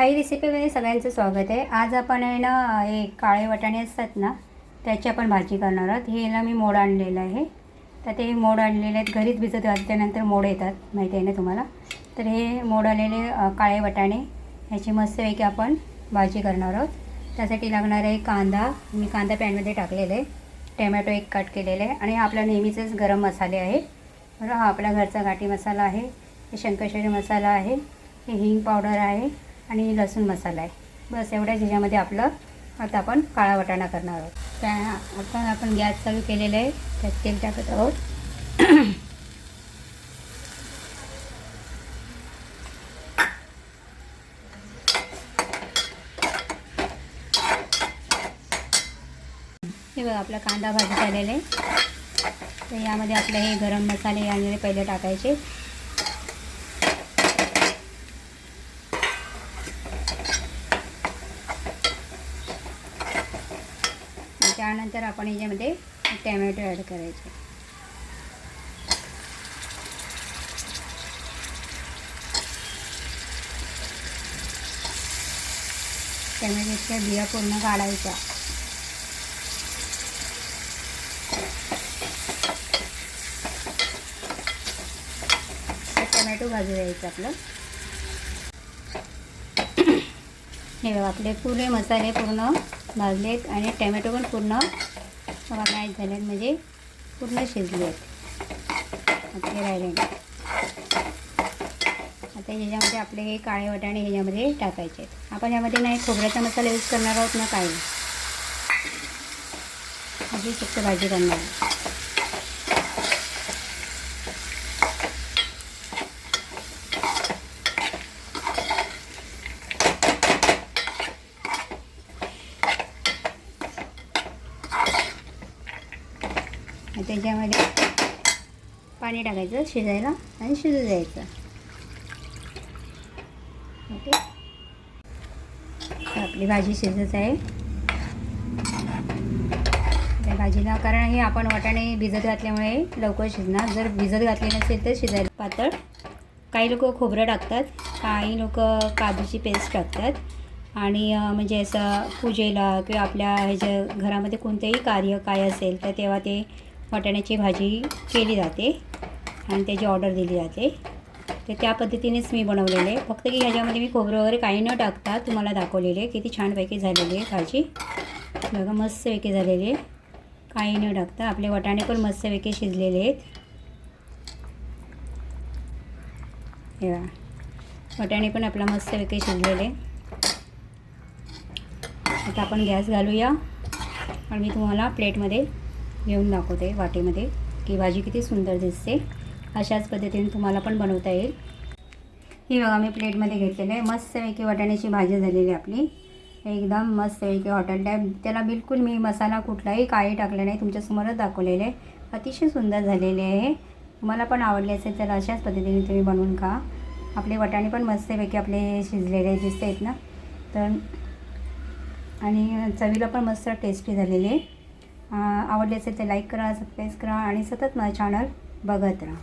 हाई रेसिपीमध्ये सगळ्यांचं स्वागत आहे. आज आपण आहे ना हे काळे वाटाणे असतात ना त्याची आपण भाजी करणार आहोत. हे ना मी मोड आणलेलं आहे. तर ते मोड आणलेले आहेत. घरीच भिजत घातल्यानंतर मोड येतात माहिती आहे ना तुम्हाला. तर हे मोड आलेले काळे वाटाणे. ह्याची मस्तपैकी आपण भाजी करणार आहोत. त्यासाठी लागणार आहे कांदा. मी कांदा पॅनमध्ये टाकलेला आहे. टॅमॅटो एक कट केलेलं आहे. आणि हा आपला नेहमीचेच गरम मसाले आहे. बरं हा आपला घरचा घाटी मसाला आहे. हे शंकरश्वरी मसाला आहे. हे हिंग पावडर आहे. आणि लसूण मसाला आहे. बस एवढ्याच ह्याच्यामध्ये आपलं आता आपण काळा वाटाणा करणार आहोत. त्या आता आपण गॅस चालू केलेलं आहे. त्यात तेल टाकत आहोत. हे बघा आपला कांदा भाजी झालेला आहे. तर यामध्ये आपले हे गरम मसाले यामध्ये पहिले टाकायचे. त्यानंतर आपण याच्यामध्ये टॅमॅटो ॲड करायचे. टॅमॅटोच्या बिया पूर्ण काढायच्या टोमॅटो भाजू द्यायचं आपलं. हे आपले पुरे मसाले पूर्ण भाजलेत आणि टॅमॅटो पण पूर्ण बघा मॅच झालेत म्हणजे पूर्ण शिजले आहेत आपले राहिले आता ह्याच्यामध्ये आपले हे काळे वटाणे ह्याच्यामध्ये टाकायचे आहेत. आपण यामध्ये नाही खोबऱ्याचा मसाला यूज करणार आहोत ना काही अशी फक्त भाजी करणार आहे. आणि त्याच्यामध्ये पाणी टाकायचं शिजायला आणि शिजू द्यायचं. ओके. आपली भाजी शिजत आहे. त्या भाजीला कारण हे आपण वाटाणे भिजत घातल्यामुळे लवकर शिजणार. जर भिजत घातले नसेल तर शिजायला पातळ. काही लोक खोबरं टाकतात काही लोक काजूची पेस्ट टाकतात. आणि म्हणजे असं पूजेला किंवा आपल्या ह्याच्या घरामध्ये कोणतंही कार्य काय असेल तर तेव्हा ते वाटाण्याची भाजी केली जाते आणि त्याची ऑर्डर दिली जाते. तर त्या पद्धतीनेच मी बनवलेले. फक्त की ह्याच्यामध्ये मी खोबरं वगैरे काही न टाकता तुम्हाला दाखवलेले किती छानपैकी झालेली आहे भाजी. बघा मस्तपैकी झालेली आहे. काही न टाकता आपले वाटाणे पण मस्तपैकी शिजलेले आहेत. या वाटाणे पण आपला मस्तपैकी शिजलेले आता आपण गॅस घालूया आणि मी तुम्हाला प्लेटमध्ये घेऊन दाखवते वाटेमध्ये की भाजी किती सुंदर दिसते. अशाच पद्धतीने तुम्हाला पण बनवता येईल. ही बघा मी प्लेटमध्ये घेतलेलं आहे. मस्तपैकी वाटाण्याची भाजी झालेली आहे आपली. एकदम मस्तपैकी हॉटेल टाईप त्याला बिलकुल मी मसाला कुठलाही काही टाकला नाही तुमच्यासमोरच दाखवलेलं आहे. अतिशय सुंदर झालेले आहे. तुम्हाला पण आवडले असेल तर अशाच पद्धतीने तुम्ही बनवून खा. आपले वटाणे पण मस्तपैकी आपले शिजलेले दिसत आहेत ना. तर आणि चवीला पण मस्त टेस्टी झालेली आहे. आवडले असेल तर लाईक करा सबस्क्राईब करा आणि सतत माझं चॅनल बघत राहा.